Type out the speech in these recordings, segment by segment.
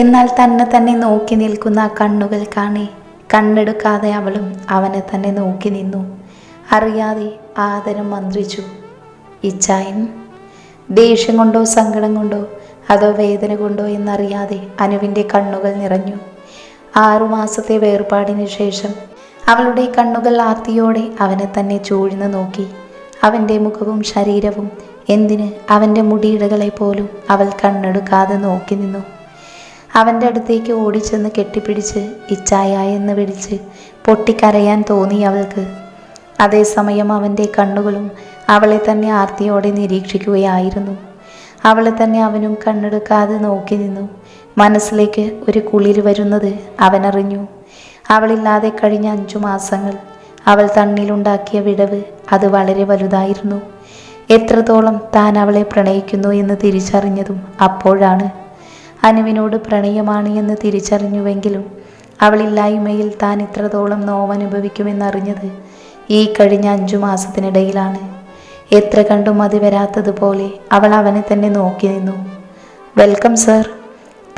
എന്നാൽ തന്നെ തന്നെ നോക്കി നിൽക്കുന്ന ആ കണ്ണുകൾ കാണി. കണ്ണെടുക്കാതെ അവളും അവനെ തന്നെ നോക്കി നിന്നു. അറിയാതെ ആദരം മന്ത്രിച്ചു. ഇച്ചായൻ ദേഷ്യം കൊണ്ടോ സങ്കടം കൊണ്ടോ അതോ വേദന കൊണ്ടോ എന്നറിയാതെ അനുവിന്റെ കണ്ണുകൾ നിറഞ്ഞു. ആറുമാസത്തെ വേർപാടിന് ശേഷം അവളുടെ കണ്ണുകൾ ആർത്തിയോടെ അവനെ തന്നെ ചൂഴ്ന്ന് നോക്കി. അവന്റെ മുഖവും ശരീരവും എന്തിന് അവന്റെ മുടിയിടകളെ പോലും അവൾ കണ്ണെടുക്കാതെ നോക്കി നിന്നു. അവന്റെ അടുത്തേക്ക് ഓടിച്ചെന്ന് കെട്ടിപ്പിടിച്ച് ഇച്ചായ എന്ന് വിളിച്ച് പൊട്ടിക്കരയാൻ തോന്നി അവൾക്ക്. അതേസമയം അവന്റെ കണ്ണുകളും അവളെ തന്നെ ആർത്തിയോടെ നിരീക്ഷിക്കുകയായിരുന്നു. അവളെ തന്നെ അവനും കണ്ണെടുക്കാതെ നോക്കി നിന്നു. മനസ്സിലേക്ക് ഒരു കുളിർ വരുന്നത് അവനറിഞ്ഞു. അവളില്ലാതെ കഴിഞ്ഞ അഞ്ചു മാസങ്ങൾ അവൾ തണ്ണിലുണ്ടാക്കിയ വിടവ് അത് വളരെ വലുതായിരുന്നു. എത്രത്തോളം താൻ അവളെ പ്രണയിക്കുന്നു എന്ന് തിരിച്ചറിഞ്ഞതും അപ്പോഴാണ് അനുവിനോട് പ്രണയമാണ് എന്ന് തിരിച്ചറിഞ്ഞുവെങ്കിലും അവളില്ലായ്മയിൽ താൻ ഇത്രത്തോളം നോവനുഭവിക്കുമെന്നറിഞ്ഞത് ഈ കഴിഞ്ഞ അഞ്ചു മാസത്തിനിടയിലാണ്. എത്ര കണ്ടും മതി വരാത്തതുപോലെ അവൾ അവനെ തന്നെ നോക്കി നിന്നു. Welcome sir.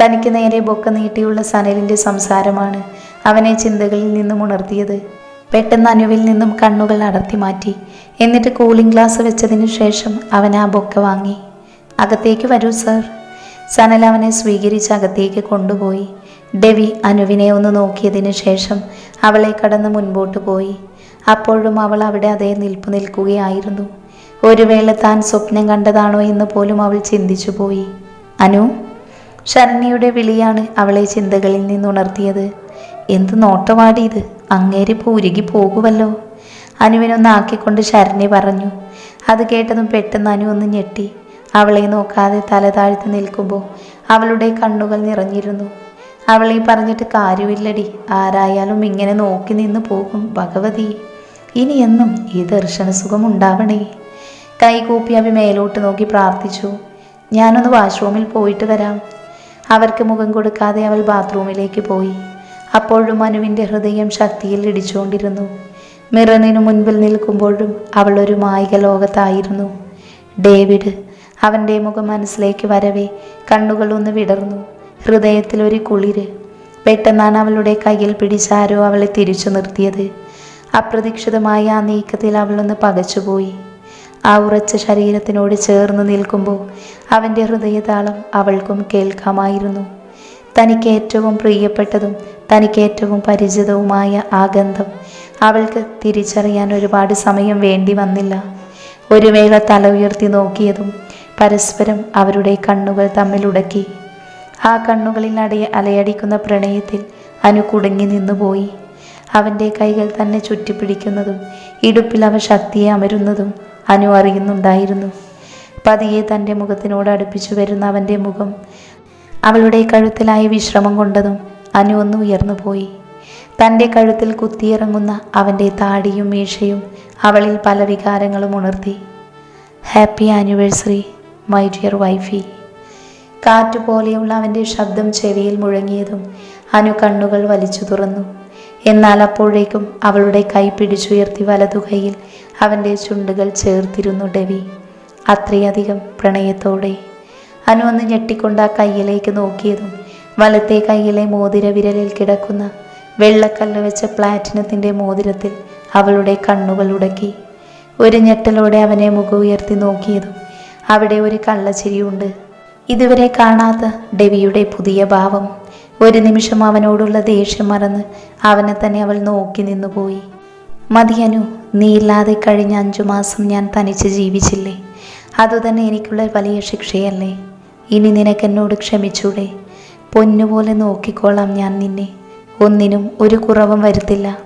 തനിക്ക് നേരെ ബൊക്ക നീട്ടിയുള്ള സനലിന്റെ സംസാരമാണ് അവനെ ചിന്തകളിൽ നിന്നും ഉണർത്തിയത്. പെട്ടെന്ന് അനുവിൽ നിന്നും കണ്ണുകൾ അടർത്തി മാറ്റി. എന്നിട്ട് കൂളിംഗ് ഗ്ലാസ് വെച്ചതിന് ശേഷം അവൻ ആ ബൊക്ക വാങ്ങി. അകത്തേക്ക് വരൂ സർ. സനൽ അവനെ സ്വീകരിച്ച് അകത്തേക്ക് കൊണ്ടുപോയി. ഡെവി അനുവിനെ ഒന്ന് നോക്കിയതിന് ശേഷം അവളെ കടന്ന് മുൻപോട്ട് പോയി. അപ്പോഴും അവൾ അവിടെ അതേ നിൽപ്പ് നിൽക്കുകയായിരുന്നു. ഒരു വേള താൻ സ്വപ്നം കണ്ടതാണോ എന്ന് പോലും അവൾ ചിന്തിച്ചു പോയി. അനു ശരണ്യയുടെ വിളിയാണ് അവളെ ചിന്തകളിൽ നിന്നുണർത്തിയത്. എന്ത് നോട്ടവാടി ഇത് അങ്ങേരിപ്പോൾ ഉരുകി പോകുമല്ലോ അനുവിനൊന്ന് ആക്കിക്കൊണ്ട് ശരണ്യ പറഞ്ഞു. അത് കേട്ടതും പെട്ടെന്ന് അനു ഒന്ന് ഞെട്ടി. അവളെ നോക്കാതെ തല താഴ്ത്തി നിൽക്കുമ്പോൾ അവളുടെ കണ്ണുകൾ നിറഞ്ഞിരുന്നു. അവളെ പറഞ്ഞിട്ട് കാര്യമില്ലടി. ആരായാലും ഇങ്ങനെ നോക്കി നിന്ന് പോകും ഭഗവതി. ഇനി എന്നും ഈ ദർശനസുഖം ഉണ്ടാവണേ. കൈകൂപ്പി അവ മേലോട്ട് നോക്കി പ്രാർത്ഥിച്ചു. ഞാനൊന്ന് വാഷ്റൂമിൽ പോയിട്ട് വരാം. അവർക്ക് മുഖം കൊടുക്കാതെ അവൾ ബാത്റൂമിലേക്ക് പോയി. അപ്പോഴും മനുവിന്റെ ഹൃദയം ശക്തിയിൽ ഇടിച്ചുകൊണ്ടിരുന്നു. മിറനിനു മുൻപിൽ നിൽക്കുമ്പോഴും അവൾ ഒരു മായിക ലോകത്തായിരുന്നു. ഡേവിഡ് അവന്റെ മുഖം മനസ്സിലേക്ക് വരവേ കണ്ണുകൾ ഒന്ന് വിടർന്നു. ഹൃദയത്തിൽ ഒരു കുളിര്. പെട്ടെന്നാണ് അവളുടെ കയ്യിൽ പിടിച്ചാരോ അവളെ തിരിച്ചു നിർത്തിയത്. അപ്രതീക്ഷിതമായ ആ നീക്കത്തിൽ അവളൊന്ന് പകച്ചുപോയി. ആ ഉറച്ച ശരീരത്തിനോട് ചേർന്ന് നിൽക്കുമ്പോൾ അവന്റെ ഹൃദയതാളം അവൾക്കും കേൾക്കാമായിരുന്നു. തനിക്ക് ഏറ്റവും പ്രിയപ്പെട്ടതും തനിക്ക് ഏറ്റവും പരിചിതവുമായ ആ ഗന്ധം അവൾക്ക് തിരിച്ചറിയാൻ ഒരുപാട് സമയം വേണ്ടി വന്നില്ല. ഒരു വേള തല ഉയർത്തി നോക്കിയതും പരസ്പരം അവരുടെ കണ്ണുകൾ തമ്മിലുടക്കി ആ കണ്ണുകളിൽ അടയ അലയടിക്കുന്ന പ്രണയത്തിൽ അനു കുടുങ്ങി നിന്നുപോയി. അവന്റെ കൈകൾ തന്നെ ചുറ്റിപ്പിടിക്കുന്നതും ഇടുപ്പിൽ അവ ശക്തിയെ അമരുന്നതും അനു അറിയുന്നുണ്ടായിരുന്നു. പതിയെ തന്റെ മുഖത്തിനോട് അടുപ്പിച്ചു വരുന്ന അവന്റെ മുഖം അവളുടെ കഴുത്തിലായി വിശ്രമം കൊണ്ടതും അനു ഒന്ന് ഉയർന്നു പോയി. തന്റെ കഴുത്തിൽ കുത്തിയിറങ്ങുന്ന അവന്റെ താടിയും മീശയും അവളിൽ പല വികാരങ്ങളും ഉണർത്തി. Happy anniversary. My dear wifey കാറ്റുപോലെയുള്ള അവന്റെ ശബ്ദം ചെവിയിൽ മുഴങ്ങിയതും അനു കണ്ണുകൾ വലിച്ചു തുറന്നു. എന്നാൽ അപ്പോഴേക്കും അവളുടെ കൈ പിടിച്ചുയർത്തി വലതുകൈയിൽ അവന്റെ ചുണ്ടുകൾ ചേർത്തിരുന്നു ഡെവി. അത്രയധികം പ്രണയത്തോടെ. അനു ഒന്ന് ഞെട്ടിക്കൊണ്ട് ആ കയ്യിലേക്ക് നോക്കിയതും വലത്തെ കൈയിലെ മോതിര വിരലിൽ കിടക്കുന്ന വെള്ളക്കല്ല് വെച്ച പ്ലാറ്റിനത്തിന്റെ മോതിരത്തിൽ അവളുടെ കണ്ണുകൾ ഉടക്കി. ഒരു ഞെട്ടലോടെ അവനെ മുഖം ഉയർത്തി നോക്കിയതും അവിടെ ഒരു കള്ളച്ചിരിയുണ്ട് ഇതുവരെ കാണാത്ത ഡെവിയുടെ പുതിയ ഭാവം. ഒരു നിമിഷം അവനോടുള്ള ദേഷ്യം മറന്ന് അവനെ തന്നെ അവൾ നോക്കി നിന്നുപോയി. മതിയനു നീ ഇല്ലാതെ കഴിഞ്ഞ അഞ്ചു മാസം ഞാൻ തനിച്ച് ജീവിച്ചില്ലേ? അതുതന്നെ എനിക്കുള്ള വലിയ ശിക്ഷയല്ലേ? ഇനി നിനക്കെന്നോട് ക്ഷമിച്ചൂടെ? പൊന്നുപോലെ നോക്കിക്കോളാം ഞാൻ നിന്നെ. ഒന്നിനും ഒരു കുറവും വരുത്തില്ല.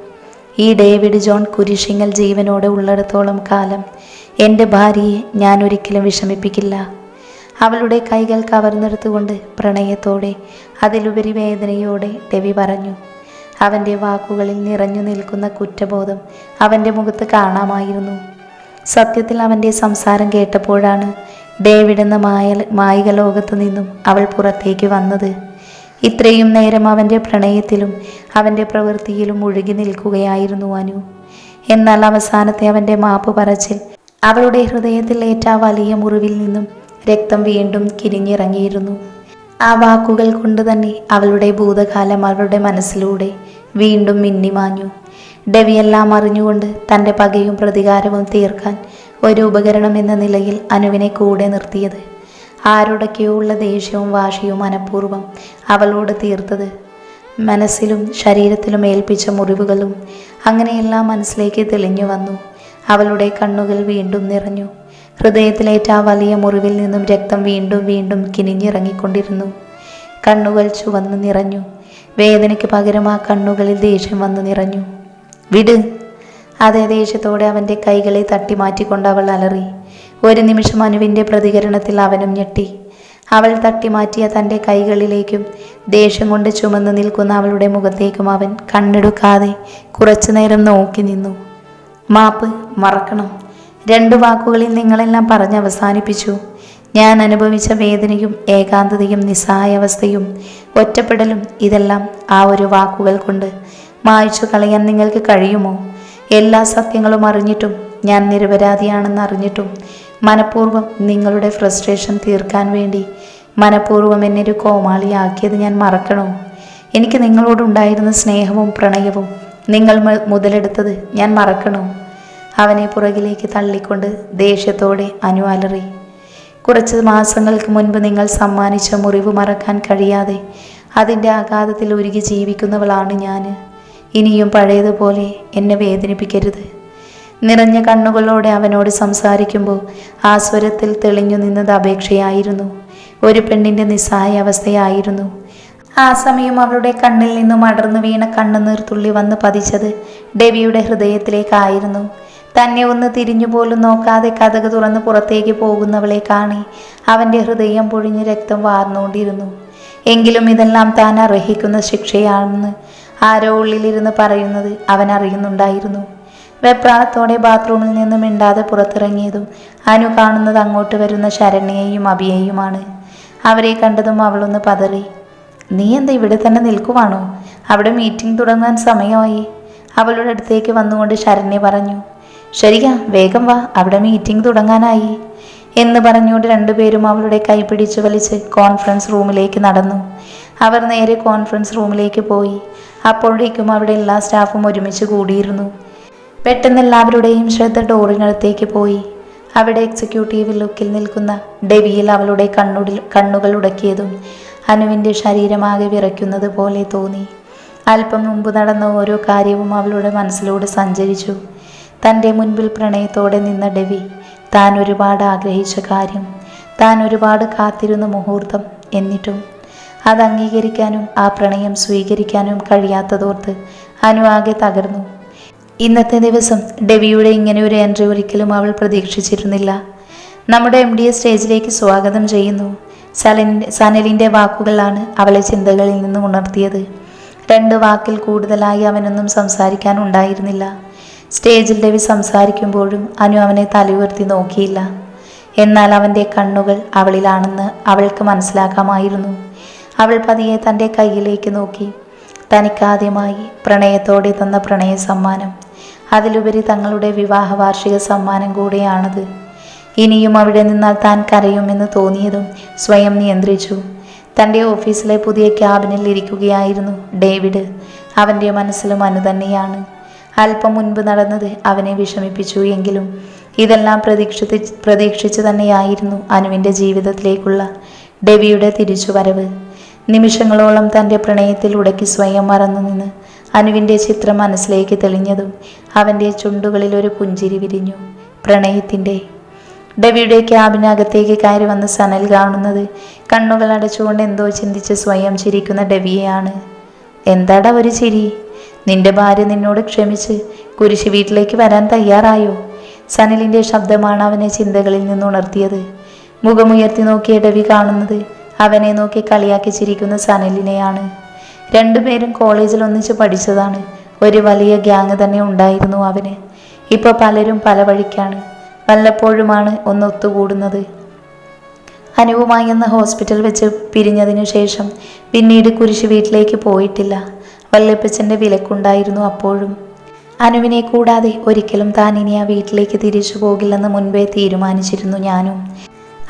ഈ ഡേവിഡ് ജോൺ കുരിശിങ്ങൽ ജീവനോടെ ഉള്ളിടത്തോളം കാലം എന്റെ ഭാര്യയെ ഞാൻ ഒരിക്കലും വിഷമിപ്പിക്കില്ല. അവളുടെ കൈകൾ കവർന്നെടുത്തുകൊണ്ട് പ്രണയത്തോടെ അതിലുപരി വേദനയോടെ രവി പറഞ്ഞു അവന്റെ വാക്കുകളിൽ നിറഞ്ഞു നിൽക്കുന്ന കുറ്റബോധം അവന്റെ മുഖത്ത് കാണാമായിരുന്നു. സത്യത്തിൽ അവന്റെ സംസാരം കേട്ടപ്പോഴാണ് ഡേവിഡ് എന്ന മായ മായിക ലോകത്തു നിന്നും അവൾ പുറത്തേക്ക് വന്നത്. ഇത്രയും നേരം അവന്റെ പ്രണയത്തിലും അവന്റെ പ്രവൃത്തിയിലും ഒഴുകി നിൽക്കുകയായിരുന്നു അനു. എന്നാൽ അവസാനത്തെ അവന്റെ മാപ്പ് പറച്ചിൽ അവളുടെ ഹൃദയത്തിൽ ഏറ്റ വലിയ മുറിവിൽ നിന്നും രക്തം വീണ്ടും കിരിഞ്ഞിറങ്ങിയിരുന്നു. ആ വാക്കുകൾ കൊണ്ട് തന്നെ അവളുടെ ഭൂതകാലം അവളുടെ മനസ്സിലൂടെ വീണ്ടും മിന്നിമാഞ്ഞു. ഡെവിയെല്ലാം അറിഞ്ഞുകൊണ്ട് തന്റെ പകയും പ്രതികാരവും തീർക്കാൻ ഒരു ഉപകരണം എന്ന നിലയിൽ അനുവിനെ കൂടെ നിർത്തിയത്. ആരോടൊക്കെയോ ഉള്ള ദേഷ്യവും വാശിയും മനഃപൂർവം അവളോട് തീർത്തത്. മനസ്സിലും ശരീരത്തിലും ഏൽപ്പിച്ച മുറിവുകളും അങ്ങനെയെല്ലാം മനസ്സിലേക്ക് തെളിഞ്ഞു വന്നു. അവളുടെ കണ്ണുകൾ വീണ്ടും നിറഞ്ഞു. ഹൃദയത്തിലേറ്റ ആ വലിയ മുറിവിൽ നിന്നും രക്തം വീണ്ടും വീണ്ടും കിനിഞ്ഞിറങ്ങിക്കൊണ്ടിരുന്നു. കണ്ണുകൾ ചുവന്നു നിറഞ്ഞു. വേദനയ്ക്ക് പകരം ആ കണ്ണുകളിൽ ദേഷ്യം വന്നു നിറഞ്ഞു. വിട്. അതേ ദേഷ്യത്തോടെ അവന്റെ കൈകളെ തട്ടി മാറ്റിക്കൊണ്ട് അവൾ അലറി. ഒരു നിമിഷം അനുവിന്റെ പ്രതികരണത്തിൽ അവനും ഞെട്ടി. അവൾ തട്ടി മാറ്റിയ തന്റെ കൈകളിലേക്കും ദേഷ്യം കൊണ്ട് ചുമന്നു നിൽക്കുന്ന അവളുടെ മുഖത്തേക്കും അവൻ കണ്ണെടുക്കാതെ കുറച്ചുനേരം നോക്കി നിന്നു. മാപ്പ് മറക്കണം. രണ്ടു വാക്കുകളിൽ നിങ്ങളെല്ലാം പറഞ്ഞ് അവസാനിപ്പിച്ചു. ഞാൻ അനുഭവിച്ച വേദനയും ഏകാന്തതയും നിസ്സഹായാവസ്ഥയും ഒറ്റപ്പെടലും ഇതെല്ലാം ആ ഒരു വാക്കുകൾ കൊണ്ട്. മായ്ച്ചു കളയാൻ നിങ്ങൾക്ക് കഴിയുമോ? എല്ലാ സത്യങ്ങളും അറിഞ്ഞിട്ടും ഞാൻ നിരപരാധിയാണെന്ന് അറിഞ്ഞിട്ടും മനഃപൂർവം നിങ്ങളുടെ ഫ്രസ്ട്രേഷൻ തീർക്കാൻ വേണ്ടി മനഃപൂർവം എന്നെ ഒരു കോമാളിയാക്കിയത് ഞാൻ മറക്കണോ? എനിക്ക് നിങ്ങളോടുണ്ടായിരുന്ന സ്നേഹവും പ്രണയവും നിങ്ങൾ മുതലെടുത്തത് ഞാൻ മറക്കണോ? അവനെ പുറകിലേക്ക് തള്ളിക്കൊണ്ട് ദേഷ്യത്തോടെ അനു അലറി. കുറച്ച് മാസങ്ങൾക്ക് മുൻപ് നിങ്ങൾ സമ്മാനിച്ച മുറിവ് മറക്കാൻ കഴിയാതെ അതിന്റെ ആഘാതത്തിൽ ഉരുകി ജീവിക്കുന്നവളാണ് ഞാൻ ഇനിയും പഴയതുപോലെ എന്നെ വേദനിപ്പിക്കരുത്. നിറഞ്ഞ കണ്ണുകളോടെ അവനോട് സംസാരിക്കുമ്പോൾ ആ സ്വരത്തിൽ തെളിഞ്ഞു നിന്നത് അപേക്ഷയായിരുന്നു. ഒരു പെണ്ണിന്റെ നിസ്സഹായ അവസ്ഥയായിരുന്നു. ആ സമയം അവളുടെ കണ്ണിൽ നിന്നും അടർന്നു വീണ കണ്ണുനീർ തുള്ളി വന്ന് പതിച്ചത് ഡെവിയുടെ ഹൃദയത്തിലേക്കായിരുന്നു. തന്നെ ഒന്ന് തിരിഞ്ഞു പോലും നോക്കാതെ കഥക് തുറന്ന് പുറത്തേക്ക് പോകുന്നവളെ കാണി അവന്റെ ഹൃദയം പൊഴിഞ്ഞ് രക്തം വാർന്നുകൊണ്ടിരുന്നു. എങ്കിലും ഇതെല്ലാം താൻ അർഹിക്കുന്ന ശിക്ഷയാണെന്ന് ആരോ ഉള്ളിലിരുന്ന് പറയുന്നത് അവൻ അറിയുന്നുണ്ടായിരുന്നു. വെപ്രാളത്തോടെ ബാത്റൂമിൽ നിന്നും മിണ്ടാതെ പുറത്തിറങ്ങിയതും അനു കാണുന്നത് അങ്ങോട്ട് വരുന്ന ശരണ്യയെയും അഭിയെയുമാണ് അവരെ കണ്ടതും അവളൊന്ന് പതറി. നീ എന്താ ഇവിടെ തന്നെ നിൽക്കുവാണോ? അവിടെ മീറ്റിംഗ് തുടങ്ങാൻ സമയമായി. അവളുടെ അടുത്തേക്ക് വന്നുകൊണ്ട് ശരണ്യ പറഞ്ഞു ശരിയാ വേഗം വാ അവിടെ മീറ്റിംഗ് തുടങ്ങാനായി. എന്ന് പറഞ്ഞുകൊണ്ട് രണ്ടുപേരും അവളുടെ കൈ പിടിച്ചു വലിച്ച് കോൺഫറൻസ് റൂമിലേക്ക് നടന്നു. അവർ നേരെ കോൺഫറൻസ് റൂമിലേക്ക് പോയി. അപ്പോഴേക്കും അവിടെ എല്ലാ സ്റ്റാഫും ഒരുമിച്ച് കൂടിയിരുന്നു. പെട്ടെന്ന് എല്ലാവരുടെയും ശ്രദ്ധ ഡോറിനടുത്തേക്ക് പോയി. അവിടെ എക്സിക്യൂട്ടീവ് ലുക്കിൽ നിൽക്കുന്ന ഡെവിയിൽ അവളുടെ കണ്ണുടിൽ കണ്ണുകൾ ഉടക്കിയതും അനുവിന്റെ ശരീരമാകെ വിറയ്ക്കുന്നത് പോലെ തോന്നി. അല്പം മുമ്പ് നടന്ന ഓരോ കാര്യവും അവളുടെ മനസ്സിലൂടെ സഞ്ചരിച്ചു. തന്റെ മുൻപിൽ പ്രണയത്തോടെ നിന്ന ഡെവി താൻ ഒരുപാട് ആഗ്രഹിച്ച കാര്യം താൻ ഒരുപാട് കാത്തിരുന്ന മുഹൂർത്തം എന്നിട്ടും അത് അംഗീകരിക്കാനും ആ പ്രണയം സ്വീകരിക്കാനും കഴിയാത്തതോർത്ത് അനു ആകെ തകർന്നു. ഇന്നത്തെ ദിവസം ഡെവിയുടെ ഇങ്ങനെ ഒരു എൻട്രി ഒരിക്കലും അവൾ പ്രതീക്ഷിച്ചിരുന്നില്ല. നമ്മുടെ എം ഡി എ സ്റ്റേജിലേക്ക് സ്വാഗതം ചെയ്യുന്നു. സനലിന്റെ വാക്കുകളാണ് അവളെ ചിന്തകളിൽ നിന്ന് ഉണർത്തിയത്. രണ്ട് വാക്കിൽ കൂടുതലായി അവനൊന്നും സംസാരിക്കാൻ ഉണ്ടായിരുന്നില്ല. സ്റ്റേജിൽ രവി സംസാരിക്കുമ്പോഴും അനു അവനെ തലയുയർത്തി നോക്കിയില്ല. എന്നാൽ അവന്റെ കണ്ണുകൾ അവളിലാണെന്ന് അവൾക്ക് മനസ്സിലാക്കാമായിരുന്നു. അവൾ പതിയെ തന്റെ കയ്യിലേക്ക് നോക്കി. തനിക്കാദ്യമായി പ്രണയത്തോടെ തന്ന പ്രണയ സമ്മാനം അതിലുപരി തങ്ങളുടെ വിവാഹ വാർഷിക സമ്മാനം കൂടെയാണത്. ഇനിയും അവിടെ നിന്നാൽ താൻ കരയുമെന്ന് തോന്നിയതും സ്വയം നിയന്ത്രിച്ചു. തന്റെ ഓഫീസിലെ പുതിയ ക്യാബിനിൽ ഇരിക്കുകയായിരുന്നു ഡേവിഡ്. അവന്റെ മനസ്സിലും അനു തന്നെയാണ്. അല്പം മുൻപ് നടന്നത് അവനെ വിഷമിപ്പിച്ചു എങ്കിലും ഇതെല്ലാം പ്രതീക്ഷിച്ച് പ്രതീക്ഷിച്ചു തന്നെയായിരുന്നു അനുവിന്റെ ജീവിതത്തിലേക്കുള്ള ഡെവിയുടെ തിരിച്ചുവരവ്. നിമിഷങ്ങളോളം തന്റെ പ്രണയത്തിൽ ഉടക്കി സ്വയം മറന്നു നിന്ന് അനുവിന്റെ ചിത്രം മനസ്സിലേക്ക് തെളിഞ്ഞതും അവന്റെ ചുണ്ടുകളിൽ ഒരു പുഞ്ചിരി വിരിഞ്ഞു. പ്രണയത്തിന്റെ ഡെവിയുടെ ക്യാബിനകത്തേക്ക് കയറി വന്ന് സനൽ കാണുന്നത്. കണ്ണുകൾ അടച്ചുകൊണ്ട് എന്തോ ചിന്തിച്ച് സ്വയം ചിരിക്കുന്ന ഡെവിയെയാണ്. എന്താടാ ഒരു ചിരി? നിന്റെ ഭാര്യ നിന്നോട് ക്ഷമിച്ച് കുരിശ് വീട്ടിലേക്ക് വരാൻ തയ്യാറായോ? സനലിന്റെ ശബ്ദമാണ് അവനെ ചിന്തകളിൽ നിന്ന് ഉണർത്തിയത്. മുഖമുയർത്തി നോക്കിയ ഡെവി കാണുന്നത് അവനെ നോക്കി കളിയാക്കി ചിരിക്കുന്ന സനലിനെയാണ്. രണ്ടുപേരും കോളേജിൽ ഒന്നിച്ച് പഠിച്ചതാണ്. ഒരു വലിയ ഗ്യാങ് തന്നെ ഉണ്ടായിരുന്നു അവന്. ഇപ്പോൾ പലരും പല വഴിക്കാണ്. വല്ലപ്പോഴുമാണ് ഒന്ന് ഒത്തുകൂടുന്നത്. അനുവുമായി എന്ന ഹോസ്പിറ്റൽ വെച്ച് പിരിഞ്ഞതിനു ശേഷം പിന്നീട് കുരിശ് വീട്ടിലേക്ക് പോയിട്ടില്ല. വല്ലപ്പച്ചന്റെ വിലക്കുണ്ടായിരുന്നു അപ്പോഴും. അനുവിനെ കൂടാതെ ഒരിക്കലും താൻ ഇനി ആ വീട്ടിലേക്ക് തിരിച്ചു പോകില്ലെന്ന് മുൻപേ തീരുമാനിച്ചിരുന്നു ഞാനും.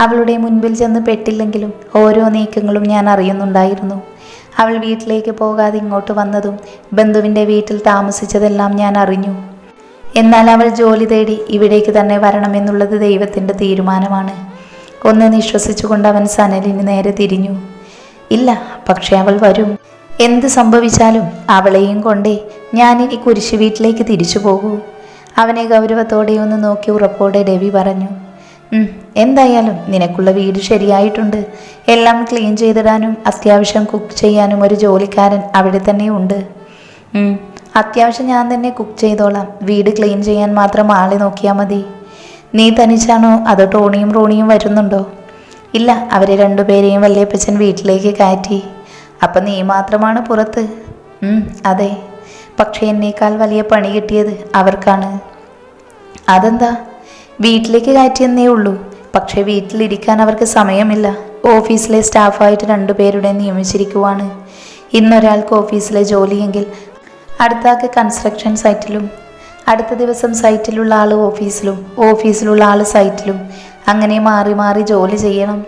അവളുടെ മുൻപിൽ ചെന്ന് പെട്ടില്ലെങ്കിലും ഓരോ നീക്കങ്ങളും ഞാൻ അറിയുന്നുണ്ടായിരുന്നു. അവൾ വീട്ടിലേക്ക് പോകാതെ ഇങ്ങോട്ട് വന്നതും ബന്ധുവിന്റെ വീട്ടിൽ താമസിച്ചതെല്ലാം ഞാൻ അറിഞ്ഞു. എന്നാൽ അവൾ ജോലി തേടി ഇവിടേക്ക് തന്നെ വരണമെന്നുള്ളത് ദൈവത്തിന്റെ തീരുമാനമാണ്. ഒന്ന് നിശ്വസിച്ചുകൊണ്ട് അവൻ സനലിന് നേരെ തിരിഞ്ഞു. ഇല്ല പക്ഷെ അവൾ വരും. എന്ത് സംഭവിച്ചാലും അവളെയും കൊണ്ടേ ഞാനിനി കുരിശു വീട്ടിലേക്ക് തിരിച്ചു പോകൂ. അവനെ ഗൗരവത്തോടെ ഒന്ന് നോക്കി ഉറപ്പോടെ രവി പറഞ്ഞു എന്തായാലും നിനക്കുള്ള വീട് ശരിയായിട്ടുണ്ട്. എല്ലാം ക്ലീൻ ചെയ്തിടാനും അത്യാവശ്യം കുക്ക് ചെയ്യാനും ഒരു ജോലിക്കാരൻ അവിടെ തന്നെ ഉണ്ട്. അത്യാവശ്യം ഞാൻ തന്നെ കുക്ക് ചെയ്തോളാം. വീട് ക്ലീൻ ചെയ്യാൻ മാത്രം ആളെ നോക്കിയാൽ മതി. നീ തനിച്ചാണോ അതോ ടോണിയും റോണിയും വരുന്നുണ്ടോ? ഇല്ല അവരെ രണ്ടുപേരെയും വല്യപ്പച്ചൻ വീട്ടിലേക്ക് കയറ്റി. അപ്പം നീ മാത്രമാണ് പുറത്ത്? അതെ. പക്ഷേ എന്നേക്കാൾ വലിയ പണി കിട്ടിയത് അവർക്കാണ്. അതെന്താ? വീട്ടിലേക്ക് കയറ്റിയെന്നേ ഉള്ളൂ. പക്ഷേ വീട്ടിലിരിക്കാൻ അവർക്ക് സമയമില്ല. ഓഫീസിലെ സ്റ്റാഫായിട്ട് രണ്ടുപേരുടെ നിയമിച്ചിരിക്കുവാണ്. ഇന്നൊരാൾക്ക് ഓഫീസിലെ ജോലിയെങ്കിൽ അടുത്ത കൺസ്ട്രക്ഷൻ സൈറ്റിലും അടുത്ത ദിവസം സൈറ്റിലുള്ള ആൾ ഓഫീസിലും ഓഫീസിലുള്ള ആൾ സൈറ്റിലും അങ്ങനെ മാറി മാറി ജോലി ചെയ്യണം.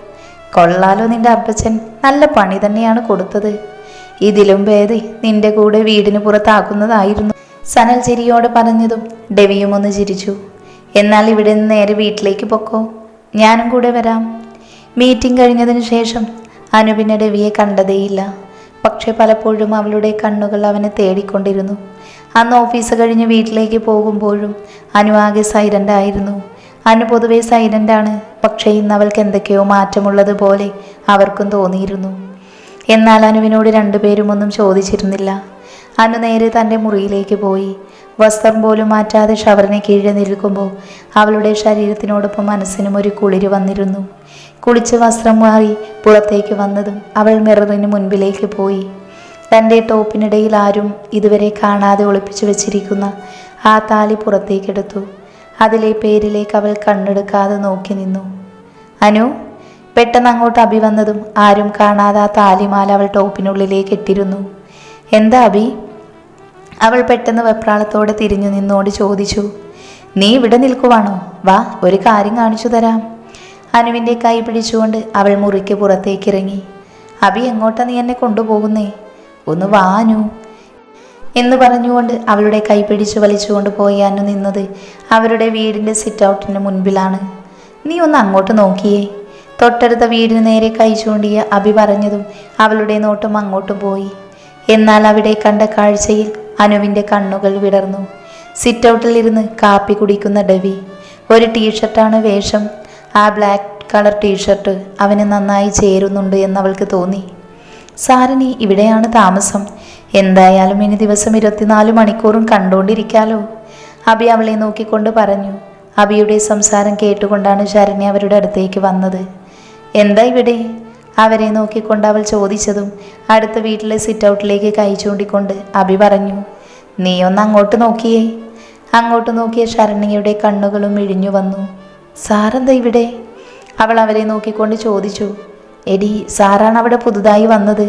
കൊള്ളാലോ നിന്റെ അപ്പച്ചൻ. നല്ല പണി തന്നെയാണ് കൊടുത്തത്. ഇതിലും ഭേദി നിന്റെ കൂടെ വീടിന് പുറത്താക്കുന്നതായിരുന്നു. സനൽ ചിരിയോട് പറഞ്ഞതും ഡെവിയും ഒന്ന് ചിരിച്ചു. എന്നാൽ ഇവിടെ നിന്ന് നേരെ വീട്ടിലേക്ക് പൊക്കോ. ഞാനും കൂടെ വരാം. മീറ്റിംഗ് കഴിഞ്ഞതിന് ശേഷം അനു പിന്നെ ഡെവിയെ കണ്ടതേയില്ല. പക്ഷെ പലപ്പോഴും അവളുടെ കണ്ണുകൾ അവനെ തേടിക്കൊണ്ടിരുന്നു. അന്ന് ഓഫീസ് കഴിഞ്ഞ് വീട്ടിലേക്ക് പോകുമ്പോഴും അനു ആകെ സൈലന്റ് ആയിരുന്നു. അനു പൊതുവെ സൈലന്റ് ആണ്. പക്ഷേ ഇന്ന് അവൾക്ക് എന്തൊക്കെയോ മാറ്റമുള്ളത് പോലെ അവർക്കും തോന്നിയിരുന്നു. എന്നാൽ അനുവിനോട് രണ്ടുപേരും ഒന്നും ചോദിച്ചിരുന്നില്ല. അനു നേരെ തന്റെ മുറിയിലേക്ക് പോയി. വസ്ത്രം പോലും മാറ്റാതെ ഷവറിനെ കീഴെ നിൽക്കുമ്പോൾ അവളുടെ ശരീരത്തിനോടൊപ്പം മനസ്സിനും ഒരു കുളിര് വന്നിരുന്നു. കുളിച്ച് വസ്ത്രം മാറി പുറത്തേക്ക് വന്നതും അവൾ മിററിന് മുൻപിലേക്ക് പോയി. തന്റെ ടോപ്പിനിടയിൽ ആരും ഇതുവരെ കാണാതെ ഒളിപ്പിച്ചു വെച്ചിരിക്കുന്ന ആ താലി പുറത്തേക്കെടുത്തു. അതിലെ പേരിലേക്ക് അവൾ കണ്ണെടുക്കാതെ നോക്കി നിന്നു. അനു പെട്ടെന്ന് അങ്ങോട്ട് അഭി വന്നതും ആരും കാണാതെ ആ താലിമാല അവൾ ടോപ്പിനുള്ളിലേക്ക് ഇട്ടിരുന്നു. എന്താ അബി? അവൾ പെട്ടെന്ന് വെപ്രാളത്തോടെ തിരിഞ്ഞു നിന്നോട് ചോദിച്ചു നീ ഇവിടെ നിൽക്കുവാണോ? വാ ഒരു കാര്യം കാണിച്ചു തരാം. അനുവിന്റെ കൈ പിടിച്ചുകൊണ്ട് അവൾ മുറിക്ക് പുറത്തേക്ക് ഇറങ്ങി അബി എങ്ങോട്ടാ നീ എന്നെ കൊണ്ടുപോകുന്നേ? ഒന്ന് വാനു എന്ന് പറഞ്ഞുകൊണ്ട് അവളുടെ കൈ പിടിച്ചു വലിച്ചുകൊണ്ട് പോയി അനു നിന്നത് അവരുടെ വീടിന്റെ സിറ്റ് ഔട്ടിന് മുൻപിലാണ്. നീ ഒന്ന് അങ്ങോട്ട് നോക്കിയേ. തൊട്ടടുത്ത വീടിന് നേരെ കൈ ചൂണ്ടിയ അഭി പറഞ്ഞതും അവളുടെ നോട്ടം അങ്ങോട്ട് പോയി. എന്നാൽ അവിടെ കണ്ട കാഴ്ചയിൽ അനുവിന്റെ കണ്ണുകൾ വിടർന്നു. സിറ്റ് ഔട്ടിലിരുന്ന് കാപ്പി കുടിക്കുന്ന ഡവി. ഒരു ടീഷർട്ടാണ് വേഷം. ആ ബ്ലാക്ക് കളർ ടീഷർട്ട് അവന് നന്നായി ചേരുന്നുണ്ട് എന്നവൾക്ക് തോന്നി. സാറിനി ഇവിടെയാണ് താമസം. എന്തായാലും ഇനി ദിവസം ഇരുപത്തിനാല് മണിക്കൂറും കണ്ടുകൊണ്ടിരിക്കാലോ. അബി അവളെ നോക്കിക്കൊണ്ട് പറഞ്ഞു. അബിയുടെ സംസാരം കേട്ടുകൊണ്ടാണ് ശരണ്യ അവരുടെ അടുത്തേക്ക് വന്നത്. എന്താ ഇവിടെ? അവരെ നോക്കിക്കൊണ്ട് അവൾ ചോദിച്ചതും അടുത്ത വീട്ടിലെ സിറ്റ് ഔട്ടിലേക്ക് കൈ ചൂണ്ടിക്കൊണ്ട് അഭി പറഞ്ഞു നീ ഒന്ന് അങ്ങോട്ട് നോക്കിയേ. അങ്ങോട്ട് നോക്കിയ ശരണ്യയുടെ കണ്ണുകളും ഇഴിഞ്ഞു വന്നു. സാറെന്താ ഇവിടെ? അവൾ അവരെ നോക്കിക്കൊണ്ട് ചോദിച്ചു എടി സാറാണ് അവിടെ പുതുതായി വന്നത്.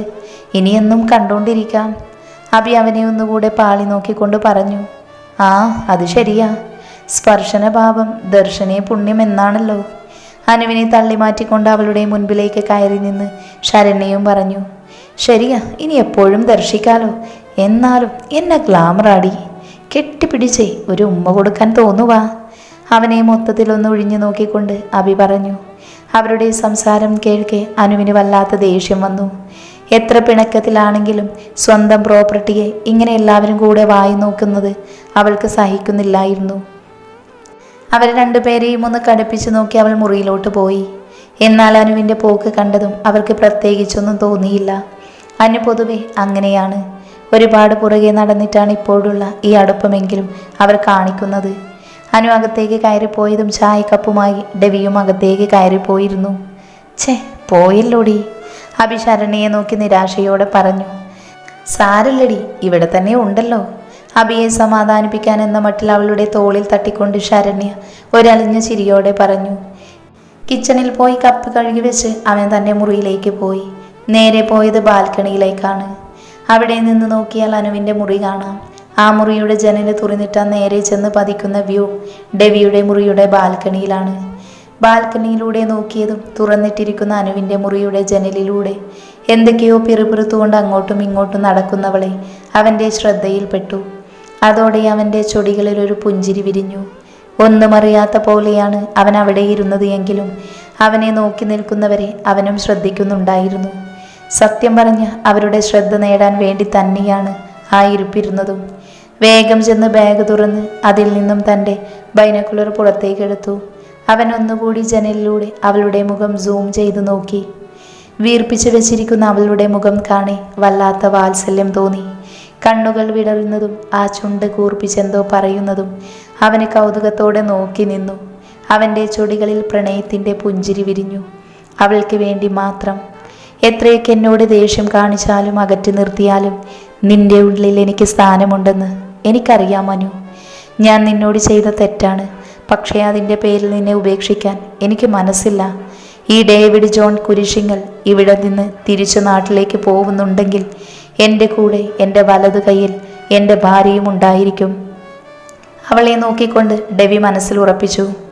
ഇനിയെന്നും കണ്ടുകൊണ്ടിരിക്കാം അഭി അവനെ ഒന്നുകൂടെ പാളി നോക്കിക്കൊണ്ട് പറഞ്ഞു ആ അത് ശരിയാ. സ്പർശനഭാവം ദർശനേ പുണ്യം എന്നാണല്ലോ. അനുവിനെ തള്ളി മാറ്റിക്കൊണ്ട് അവളുടെ മുൻപിലേക്ക് കയറി നിന്ന് ശരണ്യയും പറഞ്ഞു ശരിയാ ഇനി എപ്പോഴും ദർശിക്കാലോ. എന്നാലും എന്നെ ഗ്ലാമറാടി കെട്ടിപ്പിടിച്ചേ ഒരു ഉമ്മ കൊടുക്കാൻ തോന്നുവാ. അവനെ മൊത്തത്തിൽ ഒന്ന് ഒഴിഞ്ഞു നോക്കിക്കൊണ്ട് അഭി പറഞ്ഞു അവരുടെ സംസാരം കേൾക്കെ അനുവിന് വല്ലാത്ത ദേഷ്യം വന്നു. എത്ര പിണക്കത്തിലാണെങ്കിലും സ്വന്തം പ്രോപ്പർട്ടിയെ ഇങ്ങനെ എല്ലാവരും കൂടെ വായി നോക്കുന്നത് അവൾക്ക് സഹിക്കുന്നില്ലായിരുന്നു. അവർ രണ്ടുപേരെയും ഒന്ന് കടുപ്പിച്ചു നോക്കി അവൾ മുറിയിലോട്ട് പോയി. എന്നാൽ അനുവിന്റെ പോക്ക് കണ്ടതും അവർക്ക് പ്രത്യേകിച്ചൊന്നും തോന്നിയില്ല. അനു പൊതുവെ അങ്ങനെയാണ്. ഒരുപാട് പുറകെ നടന്നിട്ടാണ് ഇപ്പോഴുള്ള ഈ അടുപ്പമെങ്കിലും അവർ കാണിക്കുന്നത് അനു അകത്തേക്ക് കയറിപ്പോയതും ചായക്കപ്പുമായി ഡെവിയും അകത്തേക്ക് കയറിപ്പോയിരുന്നു. ഛേ പോയല്ലോടി. അഭിശരണിയെ നോക്കി നിരാശയോടെ പറഞ്ഞു. സാരല്ലടി ഇവിടെ തന്നെ ഉണ്ടല്ലോ. അബിയെ സമാധാനിപ്പിക്കാൻ എന്ന മട്ടിൽ അവളുടെ തോളിൽ തട്ടിക്കൊണ്ട് ശരണ്യ ഒരലിഞ്ഞ ചിരിയോടെ പറഞ്ഞു കിച്ചണിൽ പോയി കപ്പ് കഴുകി വെച്ച് അവൻ തന്റെ മുറിയിലേക്ക് പോയി. നേരെ പോയത് ബാൽക്കണിയിലേക്കാണ്. അവിടെ നിന്ന് നോക്കിയാൽ അനുവിന്റെ മുറി കാണാം. ആ മുറിയുടെ ജനൽ തുറന്നിട്ടാൽ നേരെ ചെന്ന് പതിക്കുന്ന വ്യൂ ഡെവിയുടെ മുറിയുടെ ബാൽക്കണിയിലാണ്. ബാൽക്കണിയിലൂടെ നോക്കിയതും തുറന്നിട്ടിരിക്കുന്ന അനുവിന്റെ മുറിയുടെ ജനലിലൂടെ എന്തൊക്കെയോ പിറുപിറുത്തുകൊണ്ട് അങ്ങോട്ടും ഇങ്ങോട്ടും നടക്കുന്നവളെ അവന്റെ ശ്രദ്ധയിൽപ്പെട്ടു. അതോടെ അവന്റെ ചൊടികളിൽ ഒരു പുഞ്ചിരി വിരിഞ്ഞു. ഒന്നും അറിയാത്ത പോലെയാണ് അവൻ അവിടെ ഇരുന്നത് എങ്കിലും അവനെ നോക്കി നിൽക്കുന്നവരെ അവനും ശ്രദ്ധിക്കുന്നുണ്ടായിരുന്നു. സത്യം പറഞ്ഞ് അവരുടെ ശ്രദ്ധ നേടാൻ വേണ്ടി തന്നെയാണ് ആ ഇരിപ്പിരുന്നതും. വേഗം ചെന്ന് ബാഗ് തുറന്ന് അതിൽ നിന്നും തന്റെ ബൈനക്കുലർ പുറത്തേക്കെടുത്തു അവൻ ഒന്നുകൂടി ജനലിലൂടെ അവളുടെ മുഖം സൂം ചെയ്തു നോക്കി. വീർപ്പിച്ചു വെച്ചിരിക്കുന്ന അവളുടെ മുഖം കാണി വല്ലാത്ത വാത്സല്യം തോന്നി. കണ്ണുകൾ വിടരുന്നതും ആ ചുണ്ട് കൂർപ്പിച്ചെന്തോ പറയുന്നതും അവന് കൗതുകത്തോടെ നോക്കി നിന്നു. അവന്റെ ചൊടികളിൽ പ്രണയത്തിന്റെ പുഞ്ചിരി വിരിഞ്ഞു. അവൾക്ക് വേണ്ടി മാത്രം. എത്രയൊക്കെ എന്നോട് ദേഷ്യം കാണിച്ചാലും അകറ്റി നിർത്തിയാലും നിന്റെ ഉള്ളിൽ എനിക്ക് സ്ഥാനമുണ്ടെന്ന് എനിക്കറിയാം മനു. ഞാൻ നിന്നോട് ചെയ്ത തെറ്റാണ്. പക്ഷേ അതിന്റെ പേരിൽ നിന്നെ ഉപേക്ഷിക്കാൻ എനിക്ക് മനസ്സില്ല. ഈ ഡേവിഡ് ജോൺ കുരിശിങ്ങൽ ഇവിടെ നിന്ന് തിരിച്ചു നാട്ടിലേക്ക് പോകുന്നുണ്ടെങ്കിൽ എന്റെ കൂടെ എന്റെ വലതു കൈയിൽ എന്റെ ഭാര്യയും ഉണ്ടായിരിക്കും. അവളെ നോക്കിക്കൊണ്ട് ഡെവി മനസ്സിൽ ഉറപ്പിച്ചു.